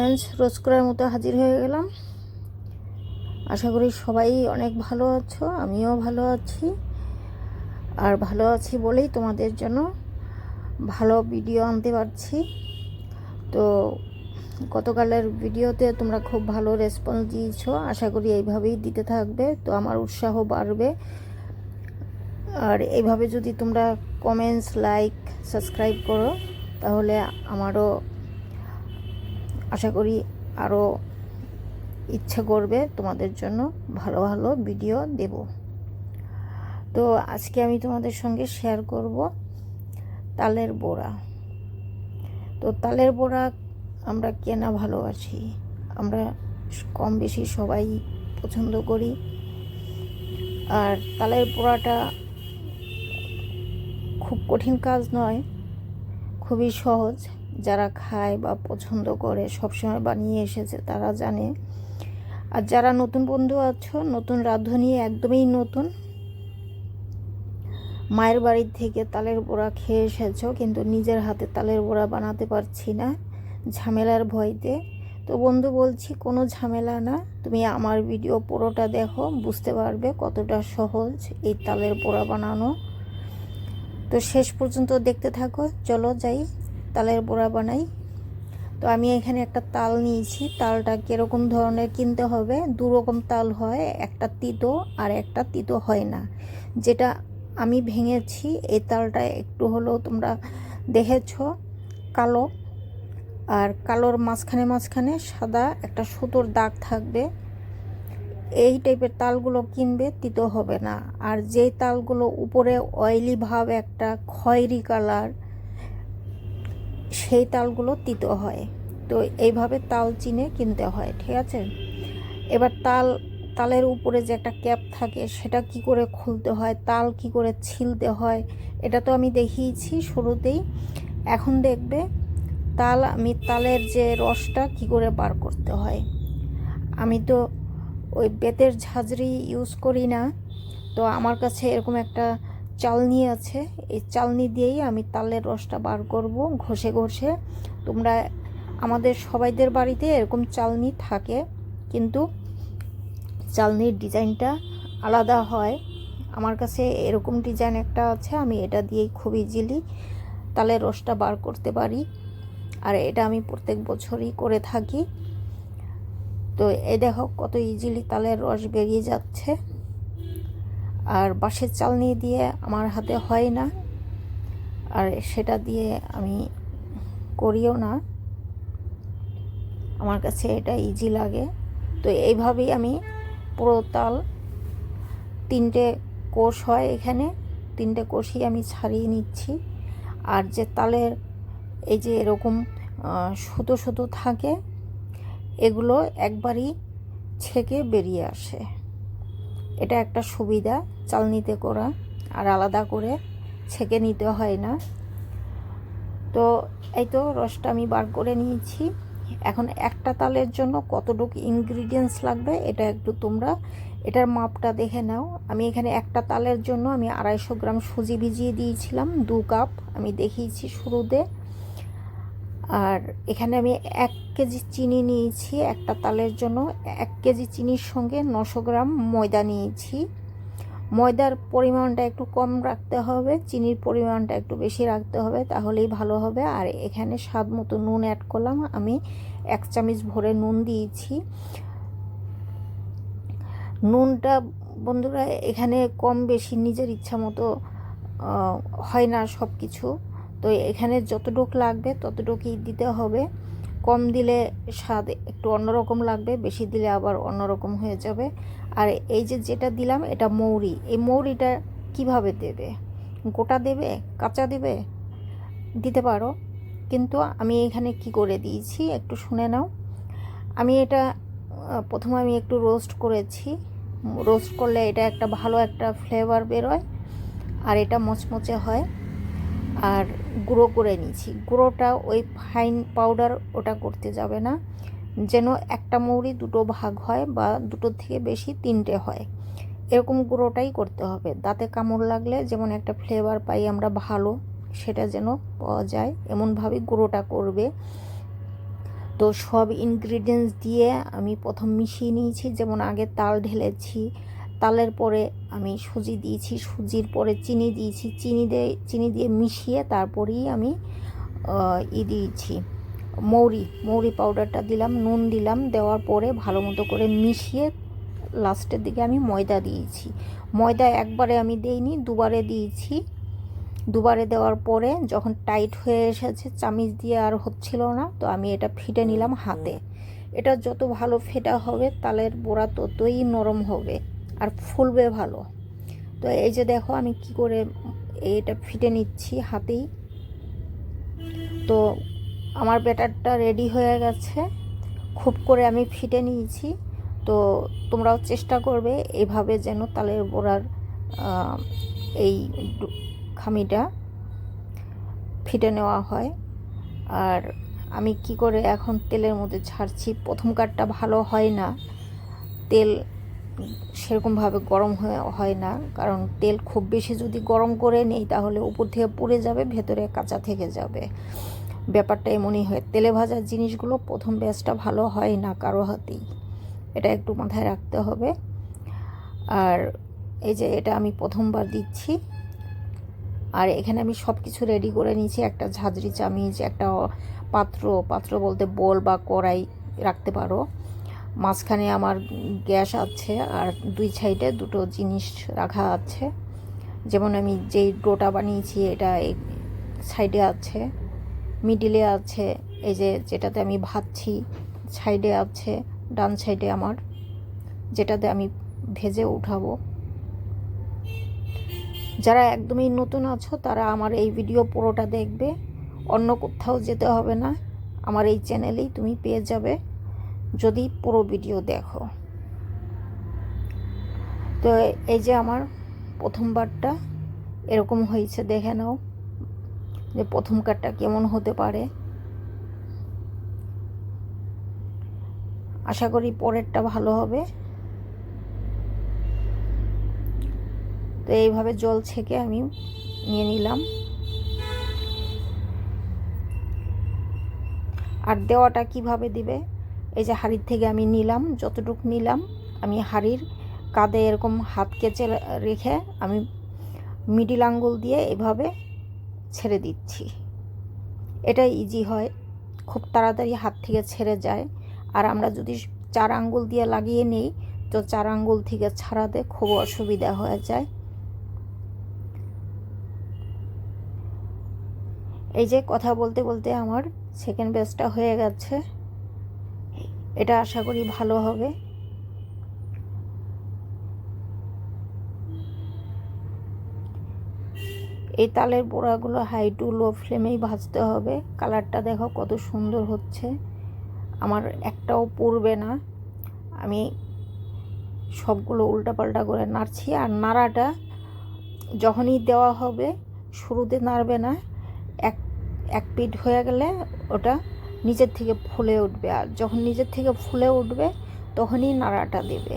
Friends রোজ করার মতো হাজির হয়ে গেলাম। আশা করি সবাই অনেক ভালো আছো, আমিও ভালো আছি। আর ভালো আছি বলেই তোমাদের জন্য ভালো ভিডিও আনতে পারছি। তো গতকালের ভিডিওতে তোমরা খুব ভালো রেসপন্স দিয়েছ, আশা করি এইভাবেই দিতে থাকবে। তো আমার উৎসাহ বাড়বে। আর এইভাবে যদি তোমরা কমেন্টস লাইক সাবস্ক্রাইব করো, তাহলে আমারও আশা করি আরও ইচ্ছা করবে তোমাদের জন্য ভালো ভালো ভিডিও দেব। তো আজকে আমি তোমাদের সঙ্গে শেয়ার করব তালের বড়া। তো তালের বড়া আমরা কেনা ভালোবাসি? আমরা কম বেশি সবাই পছন্দ করি। আর তালের পোড়াটা খুব কঠিন কাজ নয়, খুবই সহজ। যারা খায় বা পছন্দ করে সবসময় বানিয়ে এসেছে, তারা জানে। আর যারা নতুন বন্ধু আছো, নতুন রাঁধুনি, একদমই নতুন, মায়ের বাড়ির থেকে তালের বড়া খেয়ে এসেছ, কিন্তু নিজের হাতে তালের বড়া বানাতে পারছি না, ঝামেলার ভয়তে। তো বন্ধু, বলছি কোনো ঝামেলা না, তুমি আমার ভিডিও পুরোটা দেখো, বুঝতে পারবে কতটা সহজ এই তালের বড়া বানানো। তো শেষ পর্যন্ত দেখতে থাকো, চলো যাই। তালের বড়া বানাই। তো আমি এখানে একটা তাল নিয়েছি। তালটা কীরকম ধরনের কিনতে হবে? দু রকম তাল হয়, একটা তিতো আর একটা তিতো হয় না। যেটা আমি ভেঙেছি, এই তালটা একটু হলেও তোমরা দেখেছ। কালো আর কালোর মাঝখানে মাঝখানে সাদা একটা সুতোর দাগ থাকবে। এই টাইপের তালগুলো কিনবে, তিতো হবে না। আর যেই তালগুলো উপরে অয়েলি ভাব, একটা খয়েরি কালার সেই তালগুলো তিতো হয়। তো এইভাবে তাল চিনে কিনতে হয়, ঠিক আছে? এবার তাল, তালের উপরে যে একটা ক্যাপ থাকে, সেটা কি করে খুলতে হয়? তাল কি করে ছিলতে হয়? এটা তো আমি দেখিয়েছি শুরুতেই। এখন দেখবে তাল, আমি তালের যে রসটা কি করে বার করতে হয়? আমি তো ওই বেতের ঝাঁঝরি ইউজ করি না। তো আমার কাছে এরকম একটা চালনি আছে। এই চালনি দিয়েই আমি তালের রসটা বার করব ঘষে ঘষে। তোমরা আমাদের সবাইদের বাড়িতে এরকম চালনি থাকে, কিন্তু চালনির ডিজাইনটা আলাদা হয়। আমার কাছে এরকম ডিজাইন একটা আছে, আমি এটা দিয়েই খুব ইজিলি তালের রসটা বার করতে পারি। আর এটা আমি প্রত্যেক বছরই করে থাকি। তো এ দেখো কত ইজিলি তালের রস বেরিয়ে যাচ্ছে। আর বাঁশের চালনি দিয়ে আমার হাতে হয় না। আর সেটা দিয়ে আমি করিও না। আমার কাছে এটা ইজি লাগে। তো এইভাবেই আমি পুরো তাল তিনটে কোষ হয় এখানে। তিনটে কোষই আমি ছাড়িয়ে নিচ্ছি। আর যে তালের এই যে এরকম সুতো সুতো থাকে, এগুলো একবারই ছেঁকে বেরিয়ে আসে। এটা একটা সুবিধা চালনিতে করা, আর আলাদা করে ছেঁকে নিতে হয় না। তো এই তো রসটা আমি বার করে নিয়েছি। এখন একটা তালের জন্য কতটুকু ইনগ্রিডিয়েন্টস লাগবে এটা একটু তোমরা এটার মাপটা দেখে নাও। আমি এখানে একটা তালের জন্য আমি আড়াইশো গ্রাম সুজি ভিজিয়ে দিয়েছিলাম, দু কাপ। আমি দেখিয়েছি শুরুতে। আর এখানে আমি এক কেজি চিনি নিয়েছি, একটা তালের জন্য। এক কেজি চিনির সঙ্গে নশো গ্রাম ময়দা নিয়েছি। ময়দার পরিমাণটা একটু কম রাখতে হবে, চিনির পরিমাণটা একটু বেশি রাখতে হবে, তাহলেই ভালো হবে। আর এখানে স্বাদ মতো নুন অ্যাড করলাম, আমি এক চামচ ভরে নুন দিয়েছি। নুনটা বন্ধুরা এখানে কম বেশি নিজের ইচ্ছা মতো হয় না সব কিছু তো এখানে যতটুক লাগবে ততটুকুই দিতে হবে। কম দিলে স্বাদ একটু অন্যরকম লাগবে, বেশি দিলে আবার অন্যরকম হয়ে যাবে। আর এই যে যেটা দিলাম এটা মৌরি, এই মৌরিটা কীভাবে দেবে? গোটা দেবে? কাঁচা দেবে? দিতে পারো। কিন্তু আমি এখানে কি করে দিয়েছি একটু শুনে নাও। আমি এটা প্রথমে আমি একটু রোস্ট করেছি। রোস্ট করলে এটা একটা ভালো একটা ফ্লেভার বেরোয়। আর এটা মচমচে হয়। আর গুঁড়ো করে নিয়েছি গুঁড়োটা ওই ফাইন পাউডার ওটা করতে যাবে না। যেন একটা মৌরি দুটো ভাগ হয় বা দুটোর থেকে বেশি তিনটে হয়। এরকম গুঁড়োটাই করতে হবে। দাঁতে কামড় লাগলে যেমন একটা ফ্লেভার পাই আমরা ভালো, সেটা যেন পাওয়া যায়। এমনভাবে গুঁড়োটা করবে। তো সব ইনগ্রিডিয়েন্টস দিয়ে আমি প্রথম মিশিয়ে নিয়েছি। যেমন আগে তাল ঢেলেছি তালের পরে আমি সুজি দিয়েছি সুজির পরে চিনি দিয়েছি চিনি দিয়ে চিনি দিয়ে মিশিয়ে তারপরেই আমি ই দিয়েছি মৌরি মৌরি পাউডারটা দিলাম নুন দিলাম দেওয়ার পরে ভালো মতো করে মিশিয়ে লাস্টের দিকে আমি ময়দা দিয়েছি। ময়দা একবারে আমি দেইনি দুবারে দিয়েছি। দুবারে দেওয়ার পরে যখন টাইট হয়ে এসেছে চামিচ দিয়ে আর হচ্ছিল না তো আমি এটা ফিটে নিলাম হাতে। এটা যত ভালো ফেটা হবে তালের বড়া ততই নরম হবে। আর ফুলবে ভালো। তো এই যে দেখো আমি কি করে এটা ফিটে নিচ্ছি হাতেই। তো আমার ব্যাটারটা রেডি হয়ে গেছে। খুব করে আমি ফিটে নিয়েছি। তো তোমরাও চেষ্টা করবে এভাবে যেন তালের বড়ার এই খামিটা ফিটে নেওয়া হয়। আর আমি কি করে এখন তেলের মধ্যে ছাড়ছি, প্রথম কাটটা ভালো হয় না। তেল সেরকমভাবে গরম হয়ে না। কারণ তেল খুব বেশি যদি গরম করে নেই, তাহলে উপর থেকে পুড়ে যাবে, ভেতরে কাঁচা থেকে যাবে। ব্যাপারটা এমনই হয়। তেলে ভাজার জিনিসগুলো প্রথম ব্যাচটা ভালো হয় না কারও হাতেই। এটা একটু মাথায় রাখতে হবে। আর এই যে এটা আমি প্রথমবার দিচ্ছি। আর এখানে আমি সব কিছু রেডি করে নিয়েছি। একটা ঝাঁঝরি চামিচ, একটা পাত্র পাত্র বলতে বোল বা কড়াই রাখতে পারো। মাঝখানে আমার গ্যাস আছে আর দুই সাইডে দুটো জিনিস রাখা আছে। যেমন আমি যেই ডোটা বানিয়েছি, এটা এই সাইডে আছে, মিডিলে আছে, এই যে যেটাতে আমি ভাজছি সাইডে আছে, ডান সাইডে আমার, যেটাতে আমি ভেজে উঠাবো। যারা একদমই নতুন আছো, তারা আমার এই ভিডিও পুরোটা দেখবে। অন্য কোথাও যেতে হবে না। আমার এই চ্যানেলেই তুমি পেয়ে যাবে। যদি পুরো ভিডিও দেখো। তো এই যে আমার প্রথমবারটা এরকম হয়েছে, দেখে নাও যে প্রথম কারটা কেমন হতে পারে। আশা করি পরেরটা ভালো হবে। তো এইভাবে জল ছেঁকে আমি নিয়ে নিলাম। আর দেওয়াটা কীভাবে দিবে? এই যে হাড়ির থেকে আমি নিলাম, যতটুকু নিলাম, আমি হাড়ির কাঁধে এরকম হাত কেচে রেখে আমি মিডিল আঙ্গুল দিয়ে এভাবে ছেড়ে দিচ্ছি। এটা ইজি হয়, খুব তাড়াতাড়ি হাত থেকে ছেড়ে যায়। আর আমরা যদি চার আঙ্গুল দিয়ে লাগিয়ে নেই, তো চার আঙ্গুল থেকে ছাড়াতে খুব অসুবিধা হয়ে যায়। এই যে কথা বলতে বলতে আমার সেকেন্ড ব্যাচটা হয়ে গেছে। এটা আশা করি ভালো হবে। এই তালের বড়াগুলো হাই টু লো ফ্লেমেই ভাজতে হবে। কালারটা দেখো কত সুন্দর হচ্ছে। আমার একটাও পড়বে না। আমি সবগুলো উল্টাপাল্টা করে নাড়ছি। আর নাড়াটা যখনই দেওয়া হবে, শুরুতে নাড়বে না। এক এক পিঠ হয়ে গেলে ওটা নিচের থেকে ফুলে উঠবে। আর যখন নিজের থেকে ফুলে উঠবে, তখনই নাড়াটা দেবে।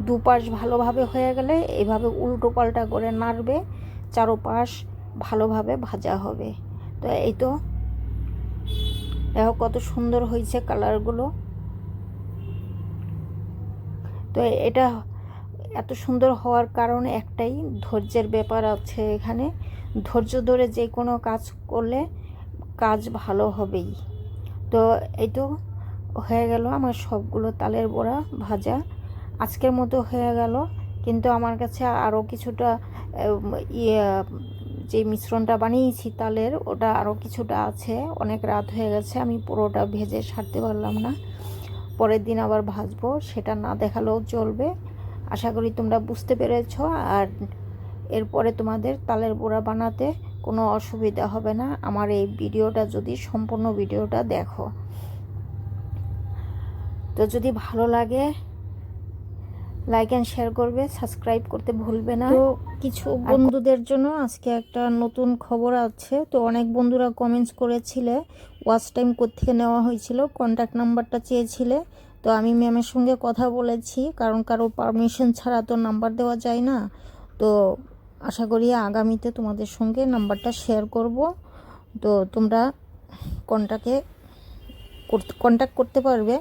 দুপাশ ভালোভাবে হয়ে গেলে এইভাবে উল্টো পাল্টা করে নাড়বে, চারোপাশ ভালোভাবে ভাজা হবে। তো এই তো। দেখো কত সুন্দর হয়েছে কালারগুলো। তো এটা এত সুন্দর হওয়ার কারণ একটাই ধৈর্যের ব্যাপার আছে এখানে। ধৈর্য ধরে যে কোনো কাজ করলে কাজ ভালো হবেই। তো এই তো হয়ে গেল আমার সবগুলো তালের বড়া ভাজা। আজকের মতো হয়ে গেল। কিন্তু আমার কাছে আরও কিছুটা ইয়ে যে মিশ্রণটা বানিয়েছি তালের, ওটা আরও কিছুটা আছে। অনেক রাত হয়ে গেছে, আমি পুরোটা ভেজে সারতে পারলাম না। পরের দিন আবার ভাজবো, সেটা না দেখালেও চলবে। আশা করি তোমরা বুঝতে পেরেছ। আর এরপরে তোমাদের তালের বড়া বানাতে কোনো অসুবিধা হবে না। আমার এই ভিডিওটা যদি সম্পূর্ণ ভিডিওটা দেখো। তো যদি ভালো লাগে লাইক অ্যান্ড শেয়ার করবে সাবস্ক্রাইব করতে ভুলবে না। তো কিছু বন্ধুদের জন্য আজকে একটা নতুন খবর আছে। তো অনেক বন্ধুরা কমেন্টস করেছিলে ওয়াচ টাইম কোথেকে নেওয়া হয়েছিল কন্ট্যাক্ট নাম্বারটা চেয়েছিলে। তো আমি ম্যামের সঙ্গে কথা বলেছি কারণ কারও পারমিশন ছাড়া তো নাম্বার দেওয়া যায় না। তো আশা করি আগামীতে তোমাদের সঙ্গে নাম্বারটা শেয়ার করব। তো তোমরা কন্ট্যাক্টে কন্ট্যাক্ট করতে পারবে।